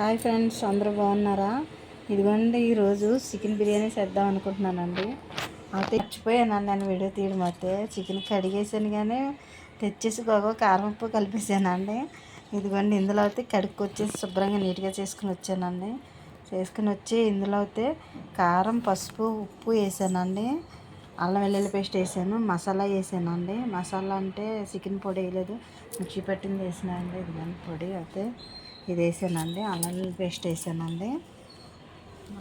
Hi friends అందరూ బాగున్నారా? ఇదిగోండి ఈరోజు చికెన్ బిర్యానీ చేద్దాం అనుకుంటున్నానండి. అయితే మర్చిపోయాను నేను వీడియో తీయడం అయితే. చికెన్ కడిగేసాను కానీ తెచ్చేసి గోగో కారం ఉప్పు కలిపేసానండి. ఇదిగోండి ఇందులో అయితే కడుక్కొచ్చేసి శుభ్రంగా నీట్గా చేసుకుని వచ్చానండి. చేసుకుని వచ్చి ఇందులో అయితే కారం పసుపు ఉప్పు వేసానండి. అల్లం వెల్లుల్లి పేస్ట్ వేసాను మసాలా వేసానండి. మసాలా అంటే చికెన్ పొడి వేయలేదు మిర్చి పట్టింది వేసినానండి ఇదిగోండి పొడి అయితే ఇది వేసానండి. అల్లం పేస్ట్ వేసానండి.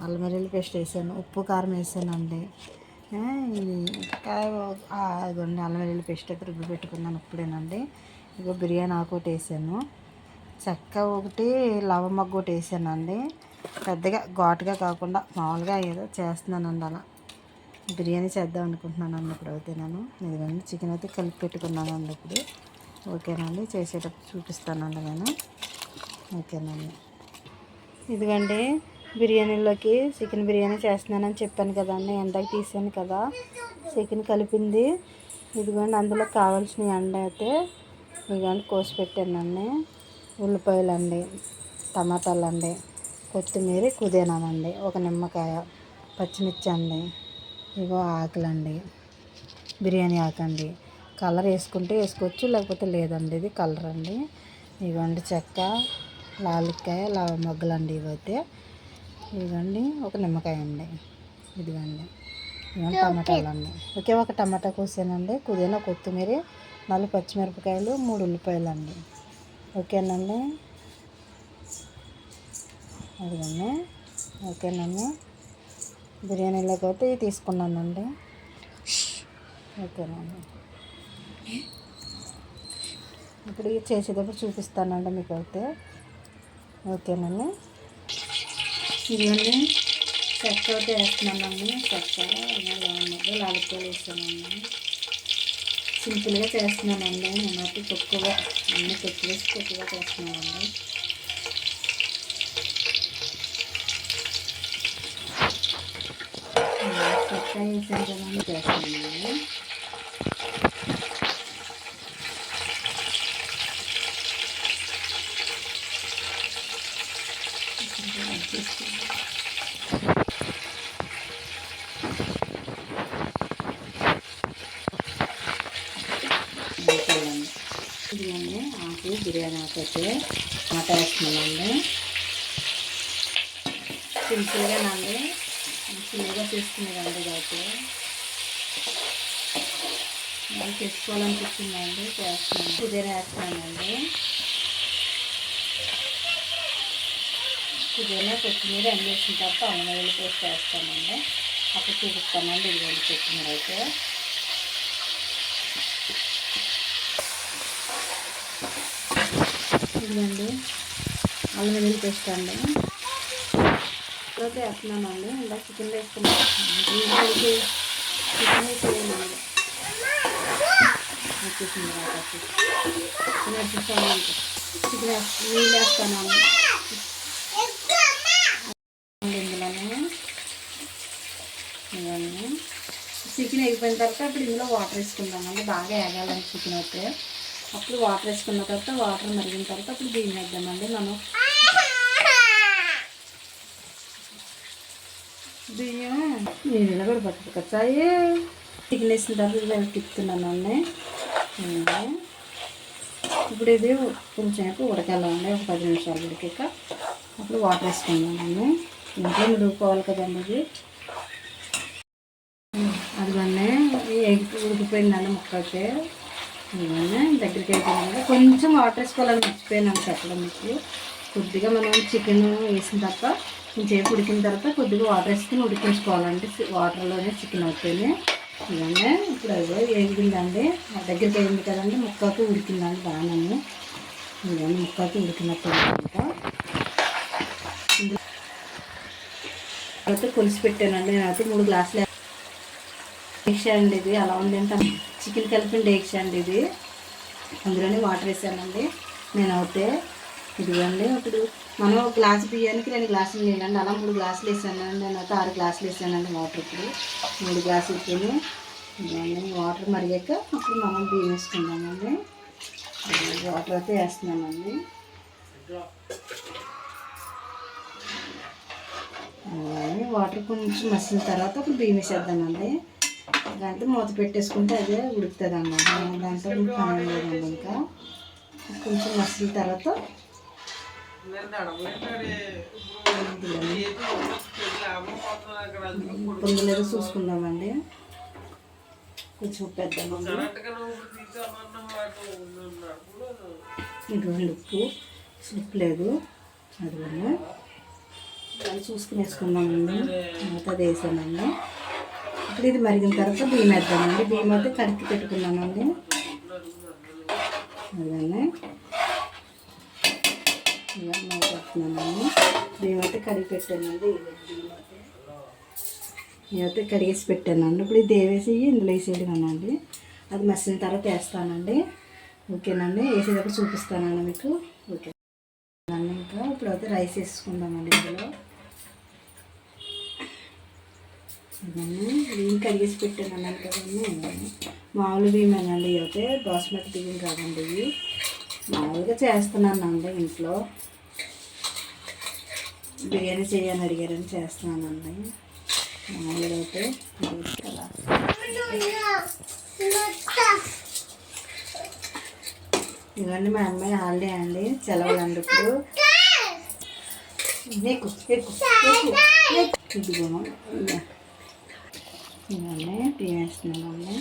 అల్లం వెల్లుల్లి పేస్ట్ వేసాను. ఉప్పు కారం వేసానండి. ఇది ఇంకా ఇదిగోండి అల్లం వెల్లుల్లి పేస్ట్ అయితే రుబ్బి పెట్టుకున్నాను ఇప్పుడేనండి. ఇగో బిర్యానీ ఆకు ఒకటి వేసాను. చెక్క ఒకటి లవమగ్గు ఒకటి వేసానండి. పెద్దగా ఘాటుగా కాకుండా మామూలుగా ఏదో చేస్తున్నానండి అలా. బిర్యానీ చేద్దాం అనుకుంటున్నానండి ఇప్పుడు అయితే నేను. ఇదిగోండి చికెన్ అయితే కలిపి పెట్టుకున్నాను అండి ఇప్పుడు. ఓకేనండి చేసేటప్పుడు చూపిస్తానండి నేను. ఓకేనండి. ఇదిగోండి బిర్యానీలోకి చికెన్ బిర్యానీ చేస్తున్నానని చెప్పాను కదండి ఎంతకు తీసాను కదా చికెన్ కలిపింది. ఇదిగోండి అందులో కావాల్సిన ఎండ అయితే ఇదిగోండి కోసి పెట్టానండి. ఉల్లిపాయలు అండి టమాటాలు అండి కొత్తిమీర కుదేనామండి ఒక నిమ్మకాయ పచ్చిమిర్చి అండి ఇగో ఆకులండి బిర్యానీ ఆకండి. కలర్ వేసుకుంటే వేసుకోవచ్చు లేకపోతే లేదండి ఇది కలర్ అండి. ఇగోండి చెక్క లాలిక్కాయ లవ మొగ్గలండి ఇవైతే. ఇవ్వండి ఒక నిమ్మకాయ అండి. ఇదిగోండి. టమాటాలు అండి ఒకే ఒక టమాటా కోసానండి. పుదీనా కొత్తిమీర నాలుగు పచ్చిమిరపకాయలు మూడు ఉల్లిపాయలు అండి ఓకేనండి? అదిగండి. ఓకేనండి? బిర్యానీలోకి అయితే ఇవి తీసుకున్నానండి. ఓకేనండి. ఇప్పుడు చేసేటప్పుడు చూపిస్తానండి మీకు అయితే ఓకేనండి. ఇవన్నీ చెక్క వేస్తున్నామండి. వేస్తున్నానండి చెక్క లాగా లాలిపాయలు సింపుల్గా చేస్తున్నానండి నేనైతే తక్కువగా అన్ని తక్కువ తక్కువగా చేస్తున్నామండి. చెక్క వేసాను కదండి చేస్తున్నాను ఇదిగోండి ఆకు బిర్యానీ ఆకైతే అయితే వేస్తున్నామండి సింపుల్గానండి సింపుల్గా తీసుకునేదండి అయితే మనం తెచ్చుకోవాలనిపిస్తుందండి చేస్తున్నాను. పుదీనా వేస్తున్నానండి. పుదీనా కొత్తిమీర ఎండేసిన వేసిన అమ్మ వెళ్ళి వెల్లుల్లి పేస్ట్ వేస్తానండి. అప్పుడు చూపిస్తానండి ఇదిగోండి కొత్తిమీర అయితే. ఇదిగోండి అల్లం వెల్లుల్లి పేస్ట్ అండి. ఇప్పుడైతే వేస్తున్నామండి. ఇంకా చికెన్ వేసుకున్నాను చికెన్ వేసేయాలండి వచ్చేసింది కాబట్టి చికెన్ వేసేసానండి చికెన్ నీళ్ళు వేస్తాను ఇందులోనే చికెన్ అయిపోయిన తర్వాత అప్పుడు ఇందులో వాటర్ వేసుకుందామండి. బాగా వేగాలండి చికెన్ అయితే. అప్పుడు వాటర్ వేసుకున్న తర్వాత వాటర్ మరిగిన తర్వాత అప్పుడు బియ్యం వేద్దామండి మనం. బియ్యం నీళ్ళలో కూడా పట్టుకొచ్చాయి చికెన్ వేసిన తర్వాత ఇలా తిప్పుతున్నానండి ఇప్పుడు ఇది కొంచెం ఎక్కువ ఉడకాలండి. ఒక పది నిమిషాలు ఉడికాక అప్పుడు వాటర్ వేసుకున్నాను ఇంట్లో ఉడుకోవాలి కదండి ఇది. అదిగోండి. ఎగ్ ఉడికిపోయిందండి ముక్క అయితే ఏమైనా దగ్గరికి అయిపోయిందండి కొంచెం వాటర్ వేసుకోవాలని మర్చిపోయాను చెప్పడం మీకు. కొద్దిగా మనం చికెన్ వేసిన తర్వాత కొంచెంసేపు ఉడికిన తర్వాత కొద్దిగా వాటర్ వేసుకుని ఉడికించుకోవాలంటే వాటర్లోనే చికెన్ అవుతుంది ఇవన్నీ ఇప్పుడు అదో వేగిందండి ఆ దగ్గరికి అయింది కదండి ముక్కకు ఉడికిందండి బాగానే ఇవన్నీ ముక్కకు ఉడికినట్టు తర్వాత కొలిసి పెట్టానండి. నేనైతే మూడు గ్లాసులు డేక్షా అండి ఇది అలా ఉంది చికెన్ కలిపిన డేక్షా అండి ఇది. అందులోనే వాటర్ వేసానండి. నేనైతే ఇదిగోండి ఇప్పుడు మనం ఒక గ్లాస్ బియ్యానికి రెండు గ్లాసులు నీళ్ళండి. అలా మూడు గ్లాసులు వేసానండి. నేనైతే ఆరు గ్లాసులు వేసానండి వాటర్ ఇప్పుడు మూడు గ్లాసులు ఇచ్చాను వాటర్ మరిగాక అప్పుడు మనం బియ్యం వేసుకుందామండి. వాటర్ అయితే వేస్తున్నామండి. వాటర్ కొంచెం మసిన తర్వాత అప్పుడు బియ్యం వేసేద్దామండి. దాంతో మూత పెట్టేసుకుంటే అదే ఉడుకుతుంది అన్నమాట దాంతో పని లేదండి ఇంకా కొంచెం మసిన తర్వాత పొందలేదో చూసుకుందామండి. కొంచెం ఉప్పు వేద్దామండి. ఉప్పు. ఉప్పు లేదు. అది చూసుకుని వేసుకుందామండి తర్వాత అది వేసానండి. ఇప్పుడు ఇది మరిగిన తర్వాత బియ్యం వేద్దామండి. బియ్యం అయితే కడిగి పెట్టుకున్నామండి అలానే ఇవన్నీ వేస్తున్నానండి. బియ్యం అయితే కడిగి పెట్టానండి. బియ్యం అయితే నేనైతే కడిగేసి పెట్టానండి. ఇప్పుడు ఇది వేసి ఇందులో వేసేయడమేనండి. అది మసిన తర్వాత వేస్తానండి. ఓకేనండి? వేసేటప్పుడు చూపిస్తానండి మీకు. ఓకే. ఇంకా ఇప్పుడు అయితే రైస్ వేసుకుందామండి ఇందులో. బియ్యం కడిగేసి పెట్టాను అన్నాను కదండి మామూలు బియ్యమేనండి అయితే బాస్మతి బియ్యం కాదండి ఇవి. మామూలుగా చేస్తున్నానండి ఇంట్లో. బిర్యానీ చేయని అడిగారని చేస్తున్నానండి మామూలుగా అయితే ఇవన్నీ మా అమ్మాయి హాలిడే అండి. సెలవులండి ఇప్పుడు నీకు ఎక్కు ఇదిగో ఇక. ఇవన్నీ తీసేస్తున్నామండి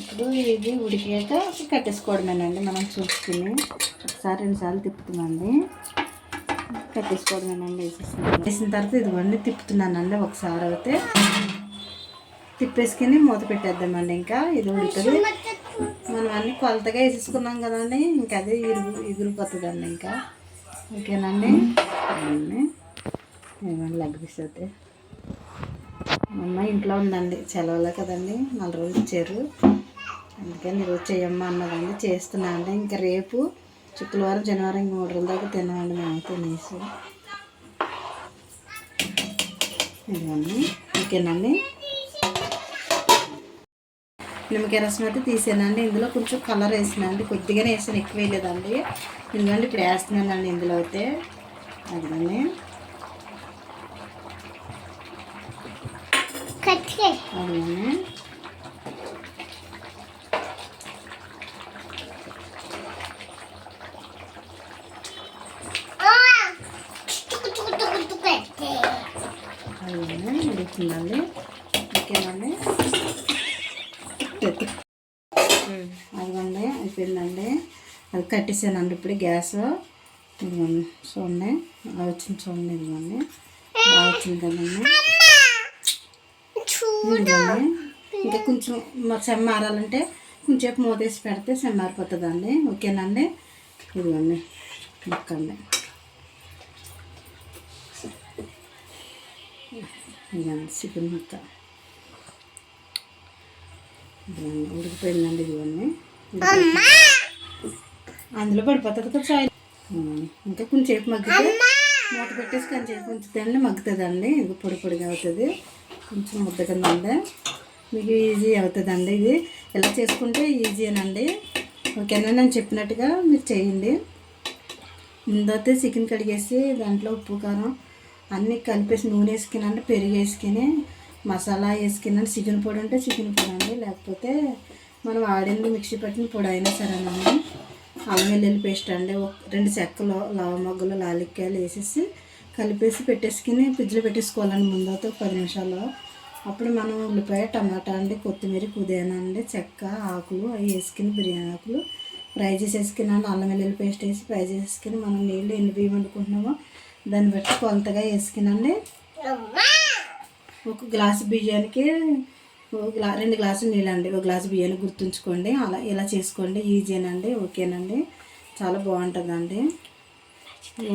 ఇప్పుడు ఇది ఉడికాక కట్టేసుకోవడమేనండి మనం చూసుకుని. ఒకసారి రెండుసార్లు తిప్పుతున్నామండి కట్టేసుకోవడమేనండి వేసేస్తున్నాను. వేసిన తర్వాత ఇదిగోండి తిప్పుతున్నానండి ఒకసారి అయితే. తిప్పేసుకుని మూత పెట్టేద్దామండి ఇంకా ఇది ఉడుకుతుంది. మనం అన్ని కొలతగా వేసేసుకున్నాం కదండి ఇంకా అదే ఇరుగు ఇగురిపోతుందండి ఇంకా. ఓకేనండి? ఇవన్నీ ఏమైనా అయితే. అమ్మ ఇంట్లో ఉందండి. సెలవులే కదండి. నాలుగు రోజులు ఇచ్చారు. అందుకని ఈరోజు చేయమ్మా అన్నదండి. చేస్తున్నా అండి. ఇంకా రేపు శుక్రవారం శనివారం ఇంక మూడు రోజుల దాకా తిన్నామండి మేము తినేసి. ఇవన్నీ ఓకేనండి నిమ్మకాయ రసం అయితే తీసానండి. ఇందులో కొంచెం కలర్ వేసినండి కొద్దిగానే వేసాను. ఎక్కువ వేయలేదండి. ఎందుకంటే ఇప్పుడు వేస్తున్నానండి ఇందులో అయితే. అదిగండి. అదండి అదండి ఓకేనండి అదిగోండి అయిపోయిందండి. అది కట్టేసానండి ఇప్పుడు గ్యాస్. ఇదిగోండి చూడండి. అలా వచ్చింది చూడండి ఇదిగోండి. బాగా వచ్చింది కదండి. ఇదిగోండి. ఇంకా కొంచెం మరి సెమ్ మారాలంటే కొంచెం మూతేసి పెడితే సెమ్ మారిపోతుందండి. ఓకేనండి? ఇదిగోండి. మొక్కండి చికెన్ ముక్క ఇదిగోండి ఉడికిపోయిందండి ఇదిగోండి. అందులో పడిపోతుంది కదా చాయ్. ఇంకా కొంచెంసేపు మగ్గితే మూత పెట్టేసి కొంచెం కొంచెం మగ్గుతుందండి. ఇది పొడి పొడిగా అవుతుంది. కొంచెం ముద్ద కింద ఉంది మీకు ఈజీ అవుతుందండి ఇది. ఎలా చేసుకుంటే ఈజీనండి ఓకేనా? నేను చెప్పినట్టుగా మీరు చేయండి. ముందైతే చికెన్ కడిగేసి దాంట్లో ఉప్పు కారం అన్నీ కలిపేసి నూనె వేసుకుని పెరుగు వేసుకుని మసాలా వేసుకున్నాను చికెన్ పొడి ఉంటే చికెన్ పొడి అండి. లేకపోతే మనం ఆడింది మిక్సీ పట్టిన పొడి అయినా సరేనండి. అల్లం వెల్లుల్లి పేస్ట్ అండి. ఒక రెండు చెక్కలు లవ మొగ్గలు లాలిక్కాయలు వేసేసి కలిపేసి పెట్టేసుకుని ఫ్రిడ్జ్లో పెట్టేసుకోవాలండి ముందతో ఒక పది నిమిషాలు. అప్పుడు మనం ఉల్లిపాయ టమాటా అండి కొత్తిమీర పుదీనా అండి చెక్క ఆకులు అవి వేసుకుని బిర్యానీ ఆకులు ఫ్రై చేసేసుకుని అండి అల్లం వెల్లుల్లి పేస్ట్ వేసి ఫ్రై చేసేసుకుని మనం నీళ్ళు ఎన్ని బియ్యం వండుకుంటున్నామో దాన్ని బట్టి కొలతగా వేసుకునండి. ఒక గ్లాసు బియ్యానికి ఒక గ్లా రెండు గ్లాసులు నీళ్ళండి ఒక గ్లాసు బియ్యాన్ని గుర్తుంచుకోండి. అలా ఇలా చేసుకోండి. ఈజీనండి. ఓకేనండి. చాలా బాగుంటుందండి.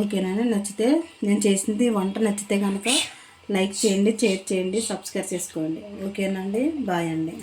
ఓకేనండి నచ్చితే నేను చేసింది వంట నచ్చితే కనుక లైక్ చేయండి షేర్ చేయండి సబ్స్క్రైబ్ చేసుకోండి. ఓకేనండి బాయ్ అండి.